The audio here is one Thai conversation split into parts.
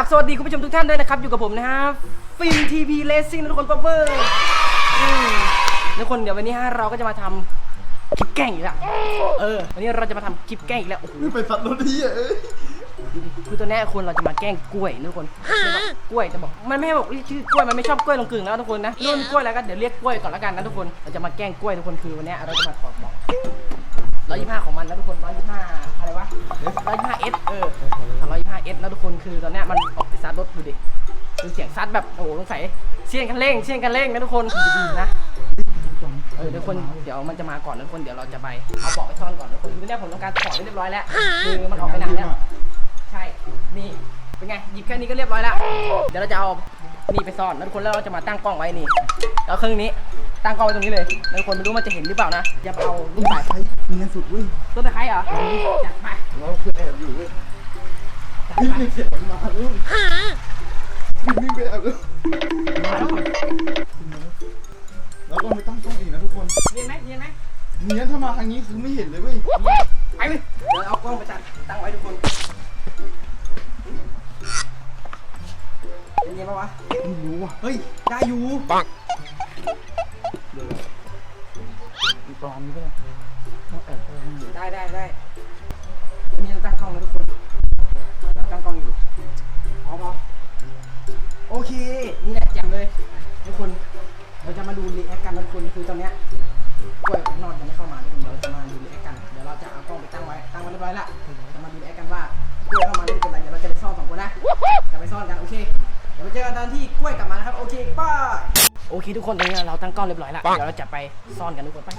ราบสวัสดีคุณผู้ชมทุกท่านด้วยนะครับ อยู่กับผมนะครับฟิล์มทีพีเลสซิ่งทุกคนป๊อปเปอร์ทุกคนเดี๋ยววันนี้ฮะเราก็จะมาทำคลิปแกล้งอีกแล้วเออวันนี้เราจะมาทำคลิปแกล้งอีกแล้วโอ้โหไม่ไปสัตว์รถที่เอ้ยคือตัวเนี้ยคนเราจะมาแกล้งกล้วยนะทุกคนกล้วยจะบอกมันไม่ให้บอกเรียกชื่อกล้วยมันไม่ชอบกล้วยลงกึ่งแล้วทุกคนนะรุ่นกล้วยแล้วก็เดี๋ยวเรียกกล้วยก่อนแล้วกันนะทุกคนเราจะมาแกล้งกล้วยทุกคนคือวันเนี้ยเราจะมาถอดบอกร้อยยี่ห้าของมันนะทุกคนร้อยยี่ห้าอะไรวะร้อยยี่ห้าเอสเออร้อย ยี่ห้าเอสนะทุกคนคือตอนเนี้ยมันออกไปซัดรถดูดิดูเสียงซัดแบบโอ้โหสงสัยเสียงกันเร่งเสียงกันเร่งนะทุกคนนะเออทุกคนเดี๋ยวมันจะมาก่อนนะทุกคนเดี๋ยวเราจะไปเอาเบอกไปซ่อนก่อนนะทุกคนคือเนี่ยผมต้องการถอดไว้เรียบร้อยแล้วคือมันออกไปนานแล้วใช่นี่เป็นไงหยิบแค่นี้ก็เรียบร้อยแล้วเดี๋ยวเราจะเอานี่ไปซ่อนแล้วทุกคนแล้วเราจะมาตั้งกล้องไว้นี่แล้วเครื่องนี้ตั้งกล้องไว้ตรงนี้เลยแล้วทุกคนไม่รู้มันจะเห็นหรือเปล่านะอย่าไปเอาลูกไปใช้เนียนสุดเว้ยต้นตะไคร้เหรอจัดไปเราคือแอบอยู่เว้ย จัดพี่ไปมีเสียงมาแล้วพี่วิ่งไปแอบเลยมาแล้วแล้วก็ไม่ตั้งกล้องอีกนะทุกคนเรียนไหมเรียนไหมเนียนถ้ามาทางนี้คือไม่เห็นเลยเว้ยไปเลยเดี๋ยวเอากล้องไปจัดตั้งไว้ทุกคนเป็นยังไงบ้างวะไม่รู้ว่ะเฮ้ยได้อยู่เดี๋ยวมีปลอมนี่ก็ได้ต้องแอบเข้าไปข้างในได้ได้ได้มียังตั้งกล้องนะทุกคน ตั้งกล้องอยู่พอพอโอเค นี่แหละแจ่มเลยทุกคน เราจะมาดูรีแอคกันนะทุกคนคือตอนเนี้ยกล้วยนอกยังไม่เข้ามาทุกคนเราจะมาดูรีแอคกัน เดี๋ยวเราจะเอากล้องไปตั้งไว้ ตั้งไว้เรียบร้อยละจะมาดูรีแอคกันว่ากล้วยเข้ามาไม่เป็นไร เดี๋ยวเราจะไปซ่อนสองคนนะ จะไปซ่อนกันโอเค เดี๋ยวไปเจอกันตอนที่กล้วยกลับมานะครับ โอเคป้าโอเคทุกคนตอนนี้เราตั้งกล้องเรียบร้อยแล้วเดี๋ยวเราจะไปซ่อนกันทุกคนไป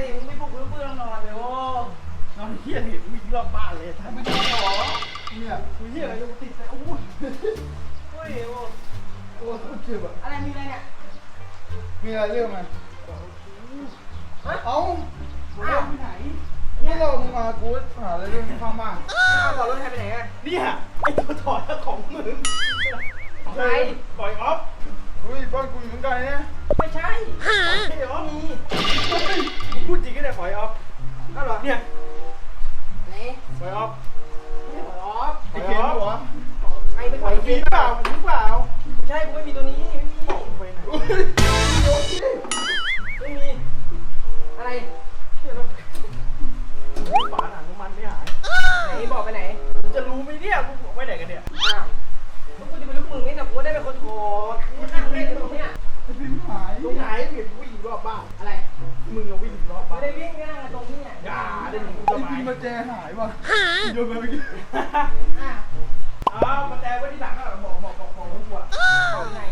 อะไรมึงไม่ปลุกลูกเพื่อนนอนเลยโอ้นอนเฮี้ยเห็นวิ่งรอบบ้านเลยท่านไม่ได้หรอเนี่ยกูเฮี้ยอะไรกูติดแต่โอ้ยเฮ้ยโอ้โอ้โหเจ็บอะอะไรมีอะไรเนี่ยมีอะไรเรื่องไหมเอ้าอ้าวไปไหนนี่เรามึงมากูหาอะไรเรื่องข้างบ้านอ้าวบอกรถใครไปไหนอะเนี่ยไอ้ตัวถอดของมึงของใครปล่อยออฟอุ้ยบ้านกูอยู่ใกล้เนี่ยไม่ใช่ไม่ออฟมี พูดจริงก็ได้ปล่อยออฟก็เหรอเนี่ยไหนปล่อยออฟไม่ได้ขอรอไอ้เคนหัวใครไปขปล่ออยรฟีเปล่าหรือเปล่าไม่ใช่กูไม่มีตัวนี้ ไม่มีไปไหนอุ้ยโยนสิไม่มี อะไรเฮี้ยแล้วฝาหนังมันไม่หายไหนบอกไปไหน จะรู้ไหมเนี่ยกูบอกไว้ไหนกันเนี่ยอ้าวแล้วกูจะไปรู้มึงนี่นะกูได้เป็นคนโทรกูนั่งเล่นอยู่ตรงเนี้ยไอ้พิมพ์หายตรงไหนเห็นวิ่งรอบบ้านอะไร มึงอะวิ่งรอบไม่บ้านได้วิ่งนั่งตรงนี้อะอย่าได้หนึ่งกูไอ้จะหมายพิมพ์มาแจหายว่ะโยนไปเมื่อกี้อ้าวอ้าวมาแต่ไว้ที่หลังอะบอกบอกบอกบอกลูกว่าเอาไหน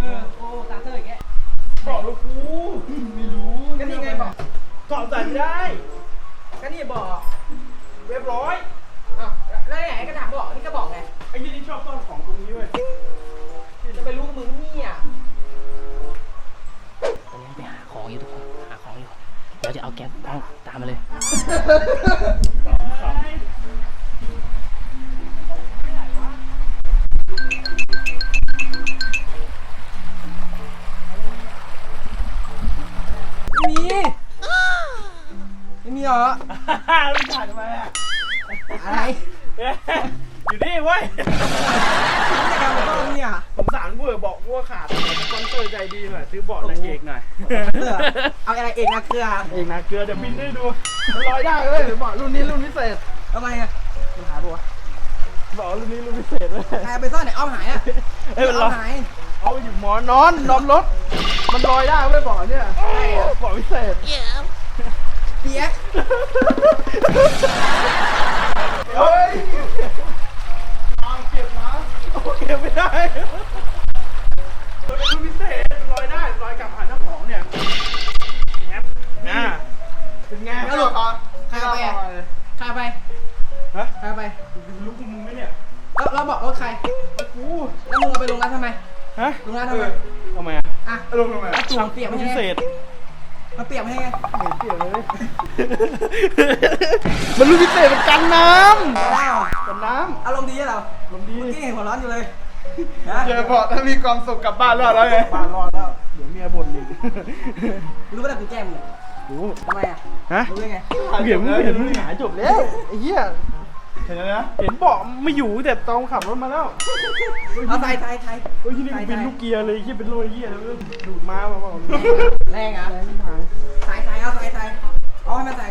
เออโอ้ตาเธออย่างเงี้ยบอกลูกกูไม่รู้ก็นี่ไงบอกถอดใส่ไม่ได้ก็นี่บอกเรียบร้อยอ้าวแล้วไหนกระดาษบอกนี่ก็บอกไงไอ้ยี่นี่ชอบซ่อนของตรงนี้เว้ยจะไปรู้มึงเนี่ย จะเอาแก๊สต้อตามมาเลย มี ไม่มีเหรอไม่ขัดทำไมอะอะไร อ๊ะอยู่นี่เว้ยไม่ได้การมาต้มเนี่ย ผมสารกูเลยบอกกูว่าขาดสปอนเซอร์ใจดีหน่อยซื้อเบาะนางเอกหน่อยเกลือเอาอะไรเองนะเกลือเองนะเกลือเดี๋ยวบินให้ดูมันลอยได้เลยเบาะรุ่นนี้รุ่นพิเศษทำไมอะมันหาตัวเบาะรุ่นนี้รุ่นพิเศษเลยใครเอาไปซ่อนไหนอ้อมหายอะเอ้ยมันลอ้ออยมหายเอาอยู่หมอนอนนอนรถ มันลอยได้เว้ยเบาะเนี่ยใช่อะเบาะพิเศษเปียกเฮ้ย ไม่ได้มันเป็นรุ่นพิเศษมันลอยได้ลอยกลับหาเจ้าของเนี่ยแงบน่าเป็นไงแล้วหลุดใครเอาไปอะใครเอาไปฮะใครเอาไปลูกมึงไหมเนี่ยแล้วเราบอกรถใครกูแล้วมึงเอาไปลงร้านทำไมฮะลงร้านทำไมทำไมอะอะลงทำไมแล้วตัวเปียกไม่พิใช่เศษมาเปียกไม่ให้ไงเปลี่ยนเลย มันรุ่นพิเศษมันกันน้ว้าวำกันน้อารมณ์ดีเหรอำลมดีเมื่อกี้เห็นหัวร้อนอยู่เลยนะ เจอพอถ้ามีความสุขกลับบ้านรอดแล้วไงบ้านรอดแล้ว เดี๋ยวเมียบ่นอีกรู้ป่ะแต่กูแกล้งมึงเนี่ยรู้ทำไมอะฮะรู้ได้ไงเห็นมึงเห็นมึงหายจบแล้วไอ้เหี้ยเห็นแล้วนะเห็นเบาะไม่อยู่แต่ตอนขับรถมาแล้วเอาไทยไทยไทยเฮ้ยที่นี่มันเป็นลูกเกียร์เลยที่เป็นโรยเหี้ยแล้วดูดมาเปล่าแรงอะแรงทางไทยไทยเอาไทยไทยเอาให้มันใส่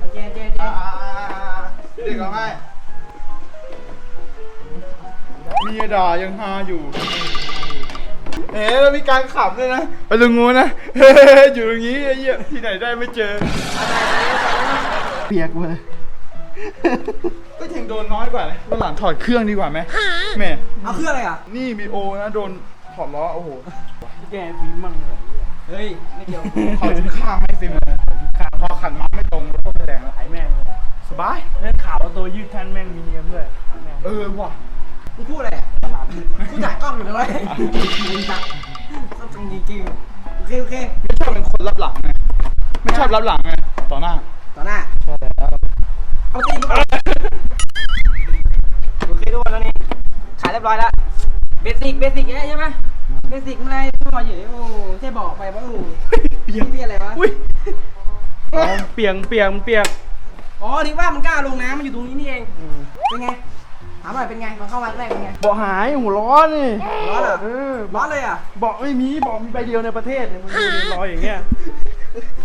โอเคเจเจอ่าๆๆเด็กเอาให้เมียด่ายังฮาอยู่ เอ๊ะแล้วมีการขับด้วยนะ ไปตรงงูนนะเฮ้ยอยู่ตรงนี้ไอ้เหี้ยที่ไหนได้ไม่เจอ เปียกเลย ก็ยังโดนน้อยกว่าเลยวันหลังถอดเครื่องดีกว่าไหมแม่เอาเครื่องอะไรอะ นี่มีโอนะโดนถอดล้อโอ้โห แกฟิล์มมั่งเลยเฮ้ย ไม่เกี่ยวถอดชุดข้างไม่ซิมเลยพอขันม้าไม่ตรงรถก็แรงแล้วขายแม่งเลยสบายเล่นข่าวว่าตัวยืดแท่นแม่งมีเนียมด้วยขายแม่งเออว่ะ กูพูดอะไรอะกูถ่ายกล้องอยู่นะเว้ยมึงจักต้องจริงจริงๆโอเคโอเคไม่ชอบเป็นคนรับหลังไงไม่ชอบรับหลังไงต่อหน้าต่อหน้าใช่แล้วเอาตีนมาโอเคทุกคนแล้วนี่ขายเรียบร้อยแล้วเบสิกเบสิกใช่ไหมเบสิกอะไรพ่ออยู่โอ้ใช่บอกไปว่าโอ้เปียกพี่อะไรวะอุ้ยอ๋อเปียกเปียกเปียกอ๋อถึงว่ามันกล้าลงน้ำมันอยู่ตรงนี้นี่เองเป็นไง ถามหน่อยเป็นไงมันเข้ามาแรกเป็นไง เบาะหายหัวร้อนนี่ร้อนเหรอ เออร้อนเลยอะ เบาะไม่มีเบาะมีใบเดียวในประเทศเนี่ยมันดูลอยอย่างเงี้ย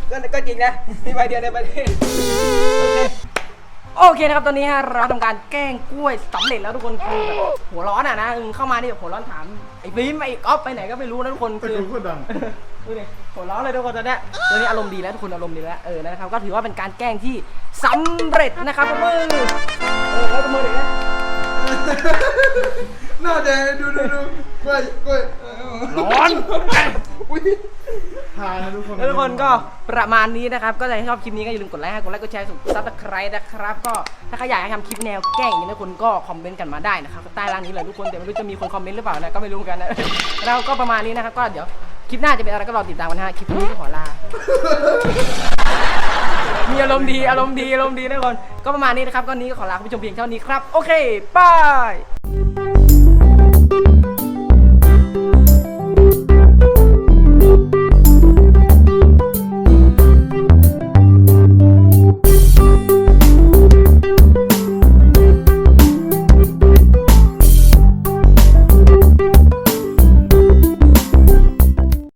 ก็ก็จริงนะมีใบเดียวในประเทศโอเคนะครับตอนนี้ฮะเราทำการแกล้งกล้วยสำเร็จแล้วทุกคนคือแบบหัวร้อนอะนะเออเข้ามานี่แบบหัวร้อนถามไอ้ฟิล์มไอ้ก๊อฟไปไหนก็ไม่รู้นะทุกคนไปคือ ดูคนดัง ดูดิหัวร้อนเลยทุกคนตอนเนี้ยตอนนี้อารมณ์ดีแล้วทุกคนอารมณ์ดีแล้วเออนะครับก็ถือว่าเป็นการแกล้งที่สำเร็จนะครับทุกคนเออแล้วตบมือเลยนะ หน้าแดงดูดูดูกล้วยกล้วยร้อน อุ้ยทานนะทุกคนแล้วทุกคนก็ประมาณนี้นะครับ ก็ถ้าชอบคลิปนี้ก็อย่าลืมกดไลค์ให้กดไลค์กดแชร์สุดซับสไครต์นะครับ ก็ถ้าใครอยากให้ทำคลิปแนวแกล้งอย่างนี้นะคุณก็คอมเมนต์กันมาได้นะครับใต้ล่างนี้เลยทุกคนแต่ไม่รู้จะมีคนคอมเมนต์หรือเปล่านะก็ไม่รู้เหมือนกันนะแล้วก็ประมาณนี้นะครับก็เดี๋ยวคลิปหน้าจะเป็นอะไรก็รอติดตามกันนะฮะคลิปนี้ก็ขอลา มีอารมณ์ดีอารมณ์ดีอารมณ์ดีนะทุกคนก็ประมาณนี้นะครับก็นี้ก็ขอลาคุณผู้ชมเพียงเท่านี้ครับ โอเคบาย